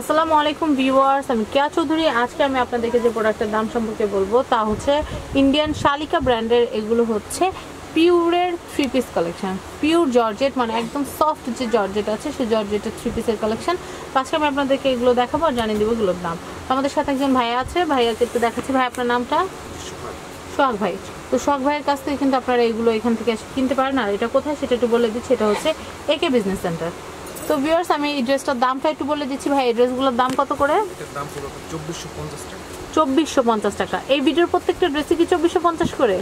আসসালামু আলাইকুম ভিউয়ার্স আমি কেয়া চৌধুরী। আজকে আমি আপনাদেরকে যে প্রোডাক্টের দাম সম্পর্কে বলব তা হচ্ছে ইন্ডিয়ান শালিকা ব্র্যান্ডের এগুলো হচ্ছে পিউরের three piece collection pure georgette মানে একদম সফট যে জর্জেট আছে সেই জর্জেটের থ্রি পিসের কালেকশন আজকে আমি আপনাদেরকে এগুলো দেখাবো আর জানিয়ে দেবো এগুলোর দাম। আমাদের সাথে একজন ভাইয়া আছে ভাইয়াকে একটু দেখাচ্ছি। ভাই আপনার নামটা? সোহাগ। ভাই। তো শখ ভাইয়ের কাছ থেকে কিন্তু আপনারা এগুলো এখান থেকে কিনতে পারেন। আর এটা কোথায় সেটা একটু বলে দিচ্ছি এটা হচ্ছে একে বিজনেস সেন্টার তো ভিউয়ার্স আমি এই ড্রেসটার দামটা একটু বলে দিচ্ছি। ভাই এই ড্রেসগুলোর দাম কত করে? চব্বিশশো পঞ্চাশ টাকা। চব্বিশশো পঞ্চাশ টাকা। এই ভিডিওর প্রত্যেকটা ড্রেসে কি চব্বিশশো পঞ্চাশ করে?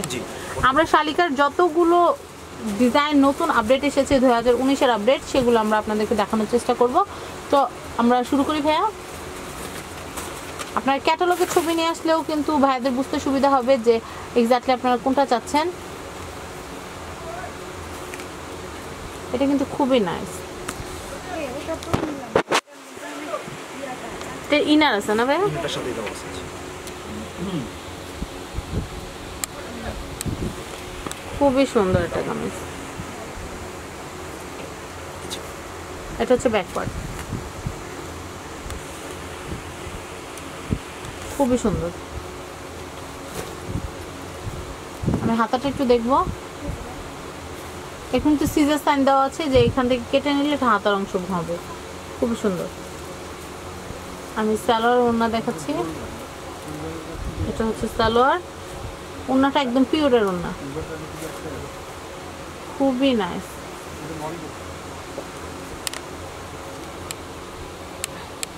আমরা শালিকার যতগুলো ডিজাইন নতুন আপডেট এসেছে দু হাজার উনিশের আপডেট সেগুলো আমরা আপনাদেরকে দেখানোর চেষ্টা করব। তো আমরা শুরু করি ভাইয়া। আপনার ক্যাটালগের ছবি নিয়ে আসলেও কিন্তু ভাইয়াদের বুঝতে সুবিধা হবে যে এক্স্যাক্টলি আপনারা কোনটা চাচ্ছেন। এটা কিন্তু খুবই নাইস এটা ইনার আছে না ভাইয়া? এটার সাথে দেওয়া আছে। খুবই সুন্দর একটা কামিজ। এটা হচ্ছে ব্যাকওয়ার্ড খুবই সুন্দর। আমি হাতাটা একটু দেখব। এখন তো সিজার সাইন দেওয়া আছে যে এখান থেকে কেটে নিলে এটা হাতার অংশ হবে। খুবই সুন্দর। আমি সালোয়ার ওড়না দেখাচ্ছি। এটা হচ্ছে সালোয়ার। ওড়নাটা একদম পিওরের ওড়না। খুবই নাইস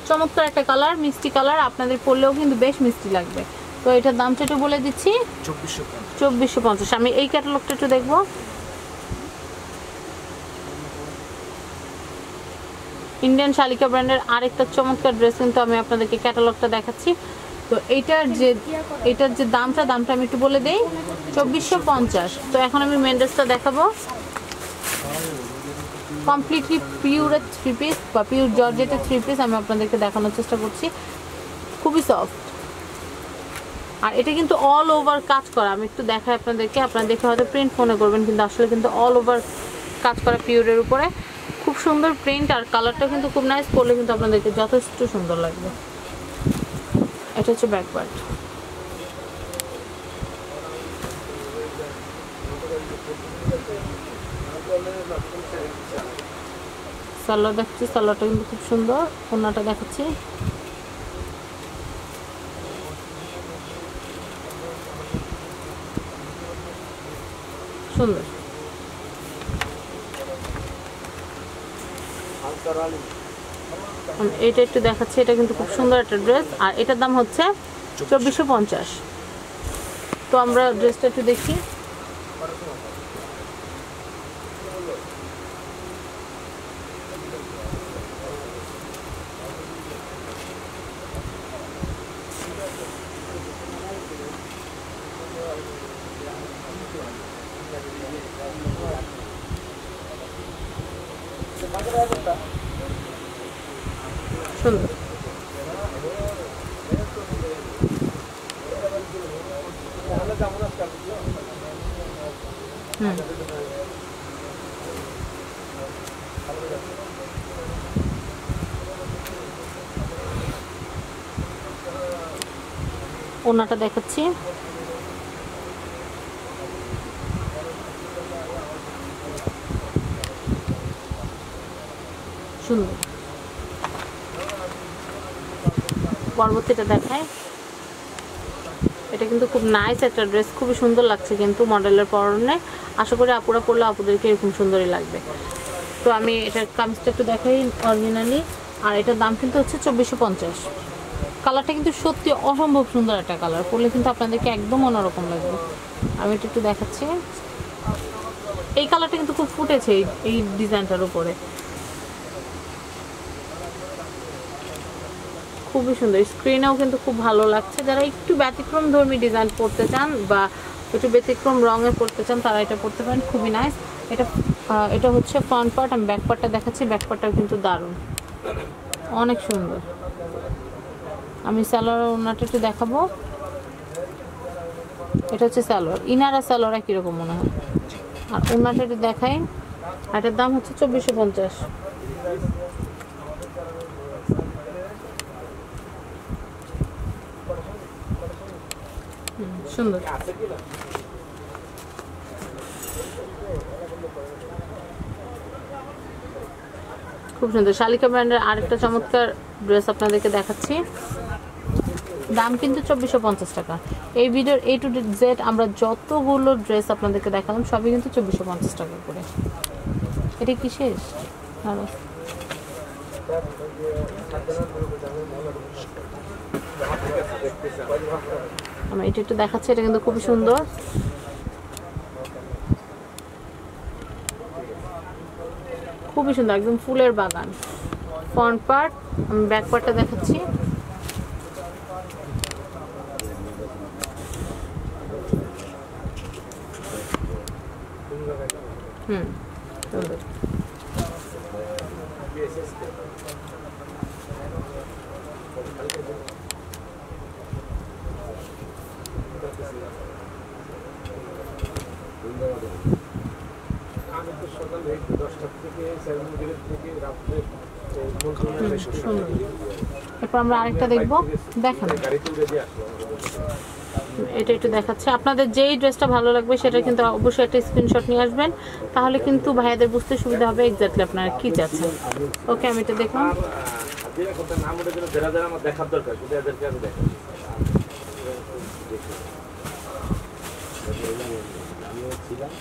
চমৎকার একটা কালার মিষ্টি কালার আপনাদের পরলেও কিন্তু বেশ মিষ্টি লাগবে। তো এটার দামটা একটু বলে দিচ্ছি। চব্বিশশো পঞ্চাশ। আমি এই ক্যাটালগটা একটু দেখব। ইন্ডিয়ান শালিকা ব্র্যান্ডের আরেকটা চমৎকার ড্রেস কিন্তু আমি আপনাদেরকে ক্যাটালগটা দেখাচ্ছি। তো এইটার যে, এটার যে দামটা দামটা আমি একটু বলে দেই। চব্বিশশো পঞ্চাশ। তো এখন আমি মেন ড্রেসটা দেখাবো। কমপ্লিটলি পিওরের থ্রি পিস বা পিওর জর্জেটের থ্রি পিস আমি আপনাদেরকে দেখানোর চেষ্টা করছি। খুবই সফট আর এটা কিন্তু অল ওভার কাজ করা। আমি একটু দেখাই আপনাদেরকে। আপনারা দেখে হয়তো প্রিন্ট ফোনে করবেন, কিন্তু আসলে কিন্তু অল ওভার কাজ করা পিওরের উপরে। খুব সুন্দর প্রিন্ট আর কালারটা কিন্তু খুব নাইস পরলে কিন্তু আপনাদেরকে যথেষ্ট সুন্দর লাগবে। এটা হচ্ছে ব্যাক পার্ট সালোয়ার দেখাচ্ছি সালোয়ারটা কিন্তু খুব সুন্দর। ওনাটা দেখাচ্ছি। সুন্দর। এটা একটু দেখাচ্ছি এটা কিন্তু খুব সুন্দর একটা ড্রেস। আর এটার দাম হচ্ছে চব্বিশশো। পঞ্চাশ। তো আমরা ড্রেসটা একটু দেখি। ওনাটা দেখাচ্ছি। সুন্দর। পরবর্তীটা দেখায়। এটা কিন্তু খুব নাইস একটা ড্রেস খুবই সুন্দর লাগছে কিন্তু মডেলের পরনে। আশা করি আপুরা পরলে আপুদেরকে এরকম সুন্দরই লাগবে। তো আমি এটার কামিজটা একটু দেখাই অরিজিনালি। আর এটার দাম কিন্তু হচ্ছে চব্বিশশো পঞ্চাশ। কালারটা কিন্তু সত্যি অসম্ভব সুন্দর একটা কালার। পরলে কিন্তু আপনাদেরকে একদম অন্যরকম লাগবে। আমি এটা একটু দেখাচ্ছি। এই কালারটা কিন্তু খুব ফুটেছে এই এই ডিজাইনটার উপরে। খুবই সুন্দর। স্ক্রিনেও কিন্তু খুব ভালো লাগছে। যারা একটু ব্যতিক্রম ধর্মী ডিজাইন করতে চান বা একটু ব্যতিক্রম রঙের করতে চান, তারা এটা করতে পারেন। খুবই নাইস এটা এটা হচ্ছে ফ্রন্ট পার্ট আমি ব্যাক পার্টটা দেখাচ্ছি। ব্যাক পার্টটাও কিন্তু দারুণ। অনেক সুন্দর। আমি স্যালোয়ার ওনাটা একটু দেখাবো। এটা হচ্ছে স্যালোয়ার ইনার স্যালোয়ার একই রকম মনে হয়? আর ওনাটা একটু দেখাই। এটার দাম হচ্ছে চব্বিশশো পঞ্চাশ। সুন্দর। খুব সুন্দর। শালিকা ব্র্যান্ডের আরেকটা চমৎকার ড্রেস আপনাদেরকে দেখাচ্ছি। দাম কিন্তু চব্বিশশো পঞ্চাশ টাকা। এই ভিডিওর এ টু জেড আমরা যতগুলো ড্রেস আপনাদেরকে দেখালাম, সবই কিন্তু চব্বিশশো পঞ্চাশ টাকা করে। এটা কি শেষ? আরও। আমি এটা একটু দেখাচ্ছি, এটা কিন্তু খুবই সুন্দর। খুবই সুন্দর, একদম ফুলের বাগান। ফ্রন্ট পার্ট, আমি ব্যাক পার্টটা দেখাচ্ছি। হুম, সুন্দর। এরপর আমরা আরেকটা দেখব। দেখান। এটা একটু দেখাচ্ছে। আপনাদের যেই ড্রেসটা ভালো লাগবে সেটা কিন্তু অবশ্যই একটা স্ক্রিনশট নিয়ে আসবেন। তাহলে কিন্তু ভাইয়াদের বুঝতে সুবিধা হবে এক্স্যাক্টলি আপনারা কি চাচ্ছেন। ওকে আমি এটা দেখলাম। দেখার দরকার আমি আমিও ছিলাম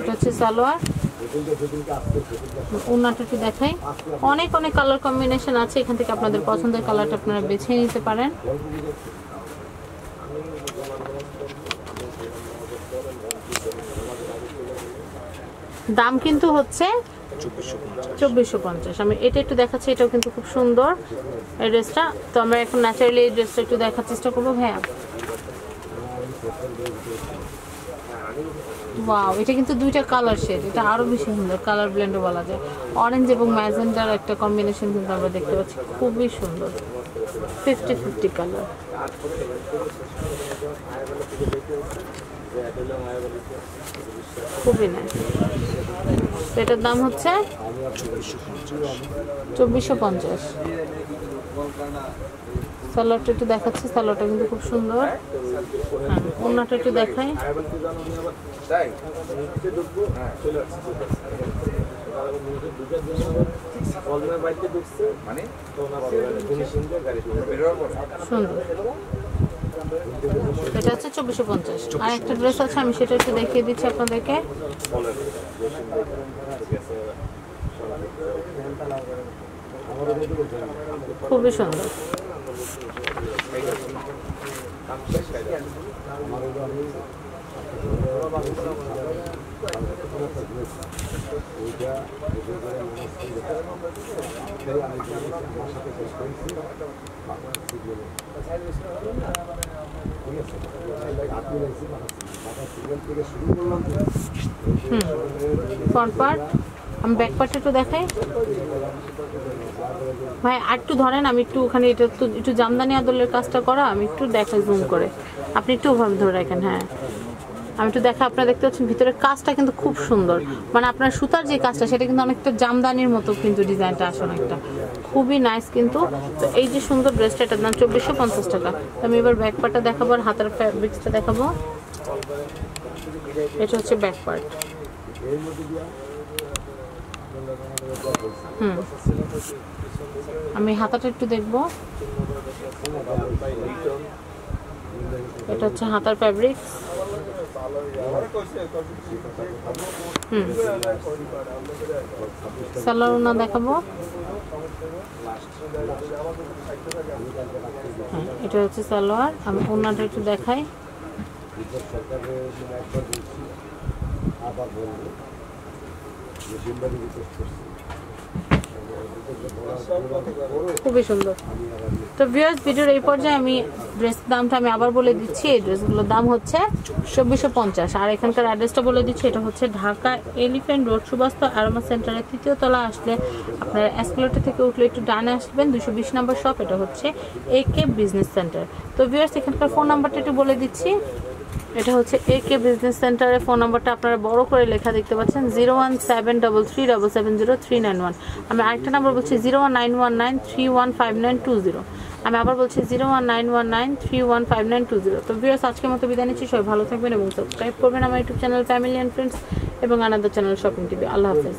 এটা হচ্ছে সালোয়ার। দেখাই। অনেক অনেক কালার কম্বিনেশন আছে। এখান থেকে আপনাদের পছন্দের কালারটা আপনারা বেছে নিতে পারেন। দাম কিন্তু হচ্ছে চব্বিশশো পঞ্চাশ। আমি এটা একটু দেখাচ্ছি, এটাও কিন্তু খুব সুন্দর এই ড্রেসটা। তো আমরা এখন ন্যাচারালি এই ড্রেসটা একটু দেখার চেষ্টা করব, ভাইয়া। ওয়াও, এটা কিন্তু দুইটা কালার শেড, এটা আরও বেশি সুন্দর, কালার ব্লেন্ডও বলা যায়। অরেঞ্জ এবং ম্যাজেন্ডার একটা কম্বিনেশন কিন্তু আমরা দেখতে পাচ্ছি, খুবই সুন্দর। ফিফটি ফিফটি কালার খুবই নাইস এটার দাম হচ্ছে চব্বিশশো পঞ্চাশ। সালোয়ারটা একটু দেখাচ্ছি, সালোয়ারটা কিন্তু খুব সুন্দর। হ্যাঁ একটু দেখাই। মানে এটা হচ্ছে চব্বিশশো পঞ্চাশ। আর একটা ড্রেস আছে আমি সেটা একটু দেখিয়ে দিচ্ছি আপনাদেরকে। খুবই সুন্দর। আমার ফ্রন্ট পার্ট আমি ব্যাক পার্ট একটু দেখাই। ভাই, আর একটু ধরেন, আমি একটু ওখানে এটা একটু একটু জামদানি আদলের কাজটা করা, আমি একটু দেখাই জুম করে। আপনি একটু ওভাবে ধরে রাখেন হ্যাঁ। আমি একটু দেখা, আপনারা দেখতে পাচ্ছেন ভিতরের কাজটা কিন্তু খুব সুন্দর। মানে আপনার সুতার যে কাজটা, সেটা কিন্তু অনেকটা জামদানির মতো কিন্তু ডিজাইনটা আসে অনেকটা। খুবই নাইস কিন্তু। তো এই যে সুন্দর ড্রেসটা এটার দাম চব্বিশশো পঞ্চাশ টাকা। তো আমি এবার ব্যাক পার্টটা দেখাবো আর হাতের ফ্যাব্রিক্সটা দেখাবো। এটা হচ্ছে ব্যাক পার্ট হুম। আমি হাতাটা একটু দেখব। এটা হচ্ছে হাতার ফ্যাব্রিক হুম সালোয়ার ওনা দেখাবো। হ্যাঁ এটা হচ্ছে সালোয়ার। আমি ওনাটা একটু দেখাই। খুবই সুন্দর। তো ভিউয়ার্স ভিডিওর এই পর্যায়ে আমি ড্রেস দামটা আমি আবার বলে দিচ্ছি, এই ড্রেসগুলোর দাম হচ্ছে চব্বিশশো পঞ্চাশ। আর এখানকার অ্যাড্রেসটা বলে দিচ্ছি, এটা হচ্ছে ঢাকা এলিফ্যান্ট রোড সুবাস্ত আরমা সেন্টারের তৃতীয় তলা। আসলে আপনারা এসকেলেটর থেকে উঠলে একটু ডানে আসবেন দুশো বিশ নম্বর শপ এটা হচ্ছে এ কে বিজনেস সেন্টার তো ভিউয়ার্স এখানকার ফোন নাম্বারটা একটু বলে দিচ্ছি। এটা হচ্ছে এ কে বিজনেস সেন্টারের ফোন নাম্বারটা আপনারা বড় করে লেখা দেখতে পাচ্ছেন zero one seven double three double seven zero three nine one আমি আরেকটা নাম্বার বলছি zero one nine one nine three one five nine two zero আমি আবার বলছি zero one nine one nine three one five nine two zero তো viewers আজকের মতো বিদায় নিচ্ছি। সবাই ভালো থাকবেন এবং সাবস্ক্রাইব করবেন আমার YouTube channel family and friends এবং আনন্দ চ্যানেল শপিং টিভি আল্লাহ হাফেজ।